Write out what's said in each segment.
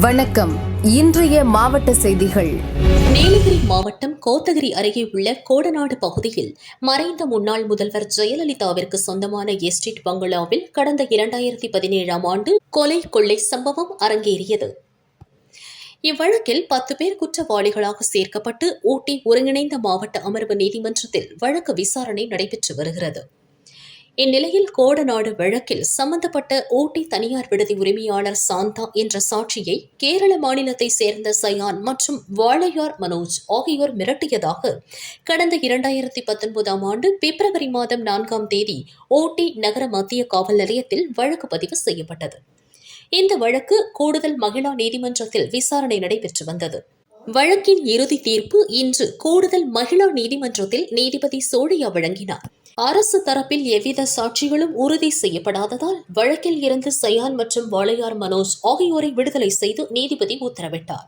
வணக்கம். இன்றைய மாவட்ட செய்திகள். நீலகிரி மாவட்டம் கோத்தகிரி அருகே உள்ள கோடநாடு பகுதியில் மறைந்த முன்னாள் முதல்வர் ஜெயலலிதாவிற்கு சொந்தமான எஸ்டேட் பங்களாவில் கடந்த இரண்டாயிரத்தி பதினேழாம் ஆண்டு கொலை கொள்ளை சம்பவம் அரங்கேறியது. இவ்வழக்கில் பத்து பேர் குற்றவாளிகளாக சேர்க்கப்பட்டு ஊட்டி ஒருங்கிணைந்த மாவட்ட அமர்வு நீதிமன்றத்தில் வழக்கு விசாரணை நடைபெற்று வருகிறது. இந்நிலையில் கோடநாடு வழக்கில் சம்பந்தப்பட்ட ஊட்டி தனியார் விடுதி உரிமையாளர் சாந்தா என்ற சாட்சியை கேரள மாநிலத்தை சேர்ந்த சயான் மற்றும் வாழையார் மனோஜ் ஆகியோர் மிரட்டியதாக கடந்த இரண்டாயிரத்தி பத்தொன்பதாம் ஆண்டு பிப்ரவரி மாதம் நான்காம் தேதி ஊட்டி நகர மத்திய காவல் நிலையத்தில் வழக்கு பதிவு செய்யப்பட்டது. இந்த வழக்கு கூடுதல் மகிழா நீதிமன்றத்தில் விசாரணை நடைபெற்று வந்தது. வழக்கின் இறுதி தீர்ப்பு இன்று கூடுதல் மகிழா நீதிமன்றத்தில் நீதிபதி சோழியா வழங்கினார். அரசு தரப்பில் எவ்வித சாட்சிகளும் உறுதி செய்யப்படாததால் வழக்கில் இருந்து சயான் மற்றும் வாளையார் மனோஜ் ஆகியோரை விடுதலை செய்து நீதிபதி உத்தரவிட்டார்.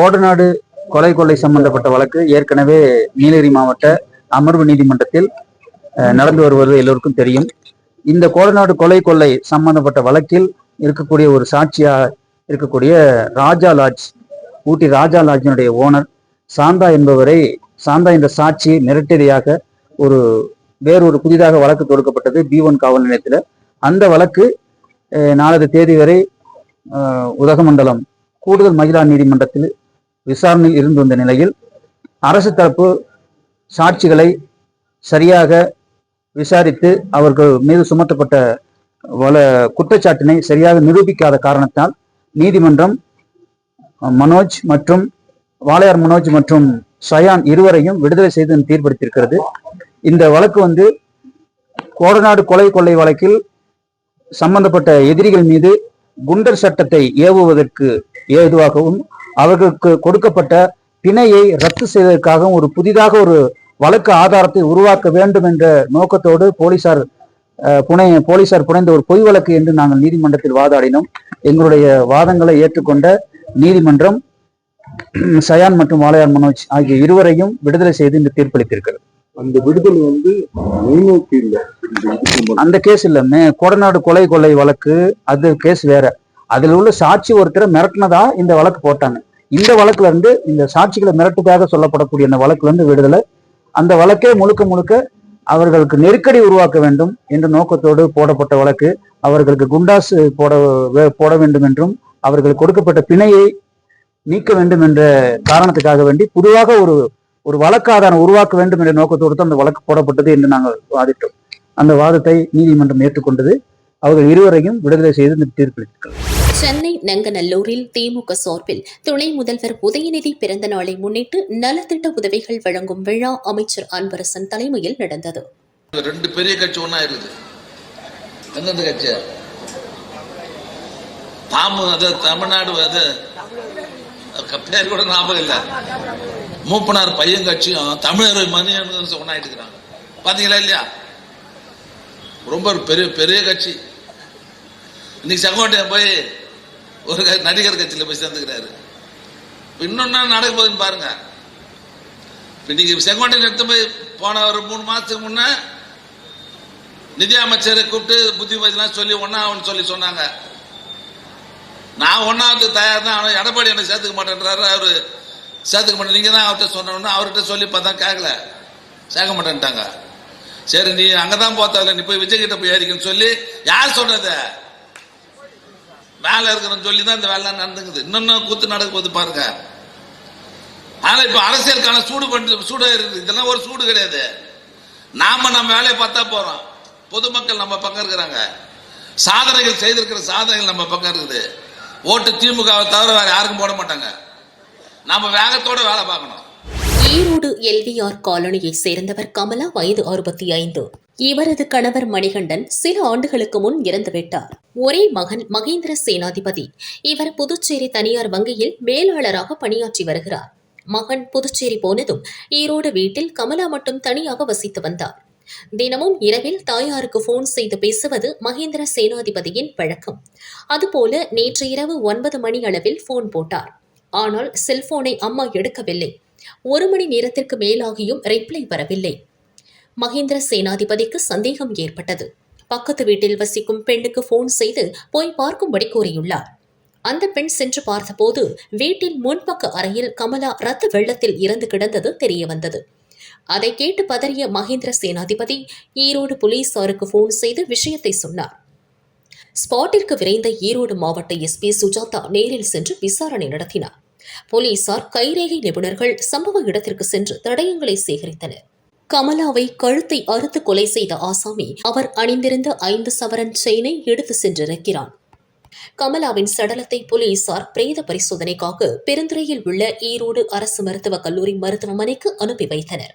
கோடநாடு கொலை கொள்ளை சம்பந்தப்பட்ட வழக்கு ஏற்கனவே நீலகிரி மாவட்ட அமர்வு நீதிமன்றத்தில் நடந்து வருவது எல்லோருக்கும் தெரியும். இந்த கோடநாடு கொலை கொள்ளை சம்பந்தப்பட்ட வழக்கில் இருக்கக்கூடிய ஒரு சாட்சியா இருக்கக்கூடிய ராஜா லாட்ஜ் ஊட்டி ராஜா லாட்ஜினுடைய ஓனர் சாந்தா என்பவரை சாந்தா என்ற சாட்சி மிரட்டடியாக ஒரு வேறொரு புதிதாக வழக்கு தொடுக்கப்பட்டது பி ஒன் காவல் நிலையத்தில். அந்த வழக்கு நாலது தேதி வரை உதகமண்டலம் கூடுதல் மகிழா நீதிமன்றத்தில் விசாரணையில் இருந்து வந்த நிலையில் அரசு தரப்பு சாட்சிகளை சரியாக விசாரித்து அவர்கள் மீது சுமத்தப்பட்ட வல குற்றச்சாட்டினை சரியாக நிரூபிக்காத காரணத்தால் நீதிமன்றம் மனோஜ் மற்றும் வாளையார் மனோஜ் மற்றும் சயான் இருவரையும் விடுதலை செய்து தீர்ப்படுத்தியிருக்கிறது இந்த வழக்கு வந்து கோடநாடு கொலை கொள்ளை வழக்கில் சம்பந்தப்பட்ட எதிரிகள் மீது குண்டர் சட்டத்தை ஏவுவதற்கு ஏதுவாகவும் அவர்களுக்கு கொடுக்கப்பட்ட பிணையை ரத்து செய்வதற்காகவும் ஒரு புதிதாக ஒரு வழக்கு ஆதாரத்தை உருவாக்க வேண்டும் என்ற நோக்கத்தோடு போலீசார் புனை போலீசார் புனைந்த ஒரு பொய் வழக்கு என்று நாங்கள் நீதிமன்றத்தில் வாதாடினோம். எங்களுடைய வாதங்களை ஏற்றுக்கொண்ட நீதிமன்றம் சயான் மற்றும் வாலையார் மனோஜ் ஆகிய இருவரையும் விடுதலை செய்து இந்த தீர்ப்பளித்திருக்கிறது. அந்த விடுதலை வந்து முன்னோக்கி இல்லை. அந்த கேஸ் இல்ல. கொடநாடு கொலை கொலை வழக்கு அது கேஸ் வேற. அதுல உள்ள சாட்சி ஒருத்தரை மிரட்டினதா இந்த வழக்கு போட்டாங்க. இந்த வழக்குல இருந்து இந்த சாட்சிகளை மிரட்டுக்காக சொல்லப்படக்கூடிய அந்த வழக்குல இருந்து விடுதலை. அந்த வழக்கே முழுக்க முழுக்க அவர்களுக்கு நெருக்கடி உருவாக்க வேண்டும் என்ற நோக்கத்தோடு போடப்பட்ட வழக்கு. அவர்களுக்கு குண்டாசு போட போட வேண்டும் என்றும் அவர்கள் கொடுக்கப்பட்ட பிணையை நீக்க வேண்டும் என்ற காரணத்துக்காக வேண்டி புதுவாக ஒரு ஒரு வழக்கு ஆதாரம் உருவாக்க வேண்டும் என்ற நோக்கத்தோடு தான் அந்த வழக்கு போடப்பட்டது என்று நாங்கள் வாதிட்டோம். அந்த வாதத்தை நீதிமன்றம் ஏற்றுக்கொண்டது. அவர்கள் இருவரையும் விடுதலை செய்து தீர்ப்பளித்தார்கள் சென்னை நங்கநல்லூரில் திமுக சார்பில் துணை முதல்வர் உதயநிதி பிறந்த நாளை முன்னிட்டு நலத்திட்ட உதவிகள் வழங்கும் விழா அமைச்சர் அன்பரசன் தலைமையில் நடந்தது. ரெண்டு பெரிய கட்சி ஒண்ணா இருக்குது. எந்தெந்த கட்சி தாமு அது தமிழ்நாடு அது பேர் கூட ஞாபகம் இல்ல. மூப்பனார் பையன் கட்சியும் தமிழர் மணி ஒன்னாயிட்டு இருக்கிறாங்க பார்த்தீங்களா இல்லையா? ரொம்ப பெரிய பெரிய கட்சி. இன்னைக்கு செங்கோட்டையன் போய் ஒரு க- நடிகர் கட்சியில் போய் சேர்ந்துக்கிறாரு. இன்னொன்னு நடக்க போகுதுன்னு பாருங்க. இன்னைக்கு செங்கோட்டையன் எடுத்து போய் போன ஒரு மூணு மாசத்துக்கு முன்ன நிதி அமைச்சரை கூப்பிட்டு புத்திமதிலாம் சொல்லி ஒன்னாவன்னு சொல்லி சொன்னாங்க. நான் ஒன்னாவது தயார் தான் ஆனால் எடப்பாடி என்ன சேர்த்துக்க மாட்டேன்றாரு அவரு. சேர்த்துக்க மாட்டேன். நீங்க தான் அவர்கிட்ட சொன்னோன்னு அவர்கிட்ட சொல்லி பார்த்தா கேட்கல சேர்க்க மாட்டேன்ட்டாங்க. சரி நீ அங்கதான் போத்தால நீ போய் விஜய் கிட்ட போய் ஏறிக்கன்னு சொல்லி யார் சொன்னது? வேலை இருக்கிறன்னு சொல்லி தான் இந்த வேலை நடந்துக்குது. இன்னொன்னு கூத்து நடக்க போது பாருங்க. ஆனா இப்ப அரசியலுக்கான சூடு பண்ணி சூடு இருக்குது இதெல்லாம் ஒரு சூடு கிடையாது. நாம நம்ம வேலையை பார்த்தா போறோம். பொதுமக்கள் நம்ம பக்கம் இருக்கிறாங்க. சாதனைகள் செய்திருக்கிற சாதனைகள் நம்ம பக்கம் இருக்குது. ஓட்டு திமுகவை தவிர வேற யாருக்கும் போட மாட்டாங்க. நாம வேகத்தோட வேலை பார்க்கணும். ஈரோடு எல்விஆர் காலனியை சேர்ந்தவர் கமலா வயது அறுபத்தி ஐந்து. இவரது கணவர் மணிகண்டன் சில ஆண்டுகளுக்கு முன் இறந்துவிட்டார். ஒரே மகன் மகேந்திர சேனாதிபதி. இவர் புதுச்சேரி தனியார் வங்கியில் மேலாளராக பணியாற்றி வருகிறார். மகன் புதுச்சேரி போனதும் ஈரோடு வீட்டில் கமலா மட்டும் தனியாக வசித்து வந்தார். தினமும் இரவில் தாயாருக்கு போன் செய்து பேசுவது மகேந்திர சேனாதிபதியின் பழக்கம். அதுபோல நேற்று இரவு ஒன்பது மணி அளவில் போன் போட்டார். ஆனால் செல்போனை அம்மா எடுக்கவில்லை. ஒரு மணி நேரத்திற்கு மேலாகியும் ரிப்ளை வரவில்லை. மகேந்திர சேனாதிபதிக்கு சந்தேகம் ஏற்பட்டது. பக்கத்து வீட்டில் வசிக்கும் பெண்ணுக்கு போன் செய்து போய் பார்க்கும்படி கூறியுள்ளார். அந்த பெண் சென்று பார்த்தபோது வீட்டின் முன்பக்க அறையில் கமலா ரத்த வெள்ளத்தில் இறந்து கிடந்தது தெரிய வந்தது அதை கேட்டு பதறிய மகேந்திர சேனாதிபதி ஈரோடு போலீசாருக்கு போன் செய்து விஷயத்தை சொன்னார். ஸ்பாட்டிற்கு விரைந்த ஈரோடு மாவட்ட எஸ்பி சுஜாதா நேரில் சென்று விசாரணை நடத்தினார். போலீசார் கைரேகை நிபுணர்கள் சம்பவ இடத்திற்கு சென்று தடயங்களை சேகரித்தனர். கமலாவை கழுத்தை அறுத்து கொலை செய்த ஆசாமி அவர் அணிந்திருந்த ஐந்து சவரன் செயினை எடுத்து சென்றிருக்கிறான். கமலாவின் சடலத்தை போலீசார் பிரேத பரிசோதனைக்காக பெருந்துறையில் உள்ள ஈரோடு அரசு மருத்துவக் கல்லூரி மருத்துவமனைக்கு அனுப்பி வைத்தனர்.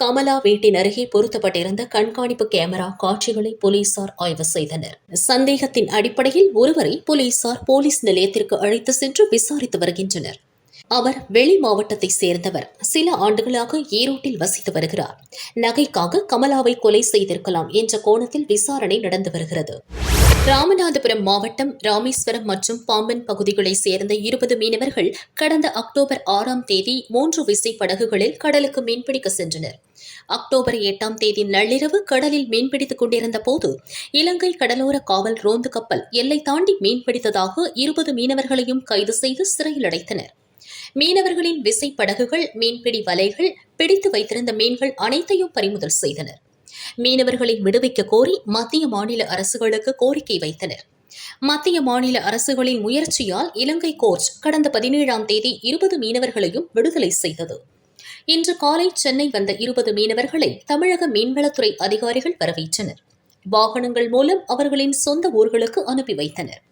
கமலா வீட்டின் அருகே பொருத்தப்பட்டிருந்த கண்காணிப்பு கேமரா காட்சிகளை போலீசார் ஆய்வு செய்தனர். சந்தேகத்தின் அடிப்படையில் ஒருவரை போலீசார் போலீஸ் நிலையத்திற்கு அழைத்து சென்று விசாரித்து வருகின்றனர். அவர் வெளி மாவட்டத்தைச் சேர்ந்தவர். சில ஆண்டுகளாக ஈரோட்டில் வசித்து வருகிறார். நகைக்காக கமலாவை கொலை செய்திருக்கலாம் என்ற கோணத்தில் விசாரணை நடந்து வருகிறது. ராமநாதபுரம் மாவட்டம் ராமேஸ்வரம் மற்றும் பாம்பன் பகுதிகளைச் சேர்ந்த இருபது மீனவர்கள் கடந்த அக்டோபர் ஆறாம் தேதி மூன்று விசை படகுகளில் கடலுக்கு மீன்பிடிக்க சென்றனர். அக்டோபர் எட்டாம் தேதி நள்ளிரவு கடலில் மீன்பிடித்துக் கொண்டிருந்த போது இலங்கை கடலோர காவல் ரோந்து கப்பல் எல்லை தாண்டி மீன்பிடித்ததாக இருபது மீனவர்களையும் கைது செய்து சிறையில் அடைத்தனர். மீனவர்களின் விசை படகுகள் மீன்பிடி வலைகள் பிடித்து வைத்திருந்த மீன்கள் அனைத்தையும் பறிமுதல் செய்தனர். மீனவர்களை விடுவிக்க கோரி மத்திய மாநில அரசுகளுக்கு கோரிக்கை வைத்தனர். மத்திய மாநில அரசுகளின் முயற்சியால் இலங்கை கோர்ட் கடந்த பதினேழாம் தேதி இருபது மீனவர்களையும் விடுதலை செய்தது. இன்று காலை சென்னை வந்த இருபது மீனவர்களை தமிழக மீன்வளத்துறை அதிகாரிகள் வரவேற்றனர். வாகனங்கள் மூலம் அவர்களின் சொந்த ஊர்களுக்கு அனுப்பி வைத்தனர்.